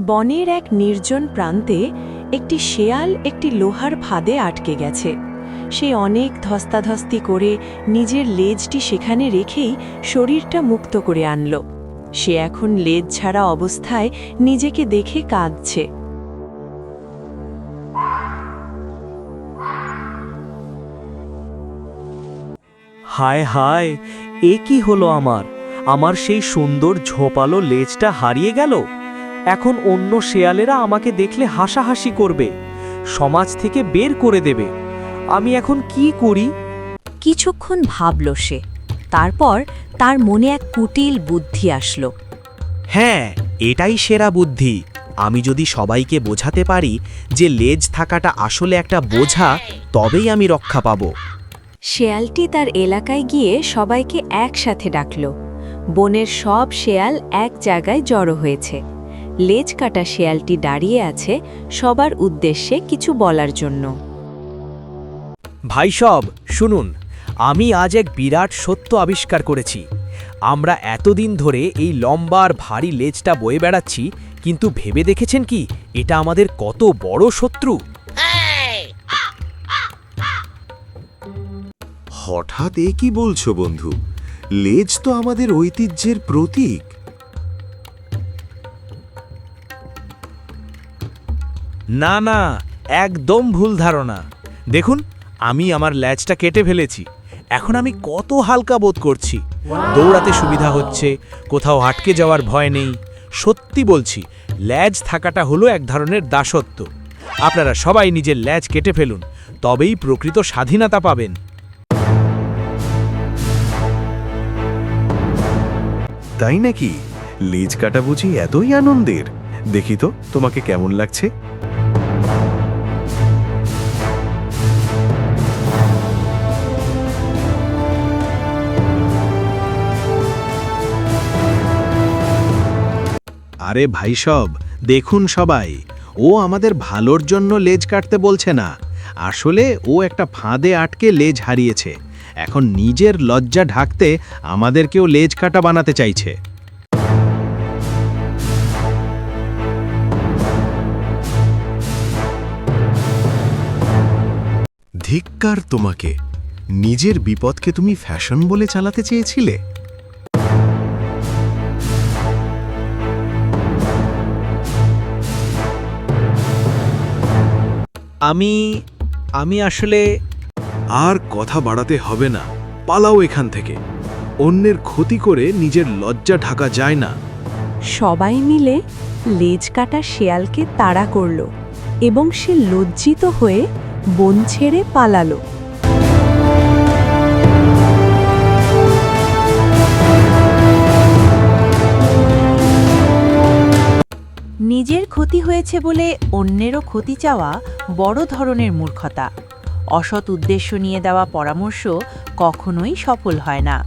বনের এক নির্জন প্রান্তে একটি শেয়াল একটি লোহার ফাঁদে আটকে গেছে। সে অনেক ধস্তাধস্তি করে নিজের লেজটি সেখানে রেখেই শরীরটা মুক্ত করে আনল। সে এখন লেজ ছাড়া অবস্থায় নিজেকে দেখে কাঁদছে। হায় হায়, এ কি হলো আমার? আমার সেই সুন্দর ঝোপালো লেজটা হারিয়ে গেল? এখন অন্য শেয়ালেরা আমাকে দেখলে হাসাহাসি করবে সমাজ থেকে বের করে দেবে। আমি এখন কি করি? কিছুক্ষণ ভাবল সে তারপর তার মনে এক কুটিল বুদ্ধি আসলো। হ্যাঁ এটাই সেরা বুদ্ধি। আমি যদি সবাইকে বোঝাতে পারি যে লেজ থাকাটা আসলে একটা বোঝা তবেই আমি রক্ষা পাবো। শেয়ালটি তার এলাকায় গিয়ে সবাইকে একসাথে ডাকল। বনের সব শেয়াল এক জায়গায় জড়ো হয়েছে। লেজ কাটা শেয়ালটি দাঁড়িয়ে আছে সবার উদ্দেশ্যে কিছু বলার জন্য। ভাই সব শুনুন আমি আজ এক বিরাট সত্য আবিষ্কার করেছি। আমরা এতদিন ধরে এই লম্বা আর ভারী লেজটা বয়ে বেড়াচ্ছি কিন্তু ভেবে দেখেছেন কি এটা আমাদের কত বড় শত্রু? হঠাৎ এ কি বলছো বন্ধু? লেজ তো আমাদের ঐতিহ্যের প্রতীক। না না, একদম ভুল ধারণা। দেখুন, আমি আমার ল্যাজটা কেটে ফেলেছি। এখন আমি কত হালকা বোধ করছি। দৌড়াতে সুবিধা হচ্ছে, কোথাও আটকে যাওয়ার ভয় নেই। সত্যি বলছি ল্যাজ থাকাটা হলো এক ধরনের দাসত্ব। আপনারা সবাই নিজের ল্যাজ কেটে ফেলুন, তবেই প্রকৃত স্বাধীনতা পাবেন। তাই নাকি? লেজ কাটা বুঝি এতই আনন্দের। দেখি তো, তোমাকে কেমন লাগছে? আরে ভাই সব, দেখুন সবাই। ও আমাদের ভালোর জন্য লেজ কাটতে বলছে না। আসলে ও একটা ফাঁদে আটকে লেজ হারিয়েছে। এখন নিজের লজ্জা ঢাকতে আমাদেরকেও লেজ কাটা বানাতে চাইছে। ধিক্কার তোমাকে। নিজের বিপদকে তুমি ফ্যাশন বলে চালাতে চেয়েছিলে? আমি আমি আসলে আর কথা বাড়াতে হবে না। পালাও এখান থেকে। অন্যের ক্ষতি করে নিজের লজ্জা ঢাকা যায় না। সবাই মিলে লেজ কাটা শেয়ালকে তাড়া করল এবং সে লজ্জিত হয়ে বন ছেড়ে পালালো। নিজের ক্ষতি হয়েছে বলে অন্যেরও ক্ষতি চাওয়া বড় ধরনের মূর্খতা। অসৎ উদ্দেশ্য নিয়ে দেওয়া পরামর্শ কখনোই সফল হয় না।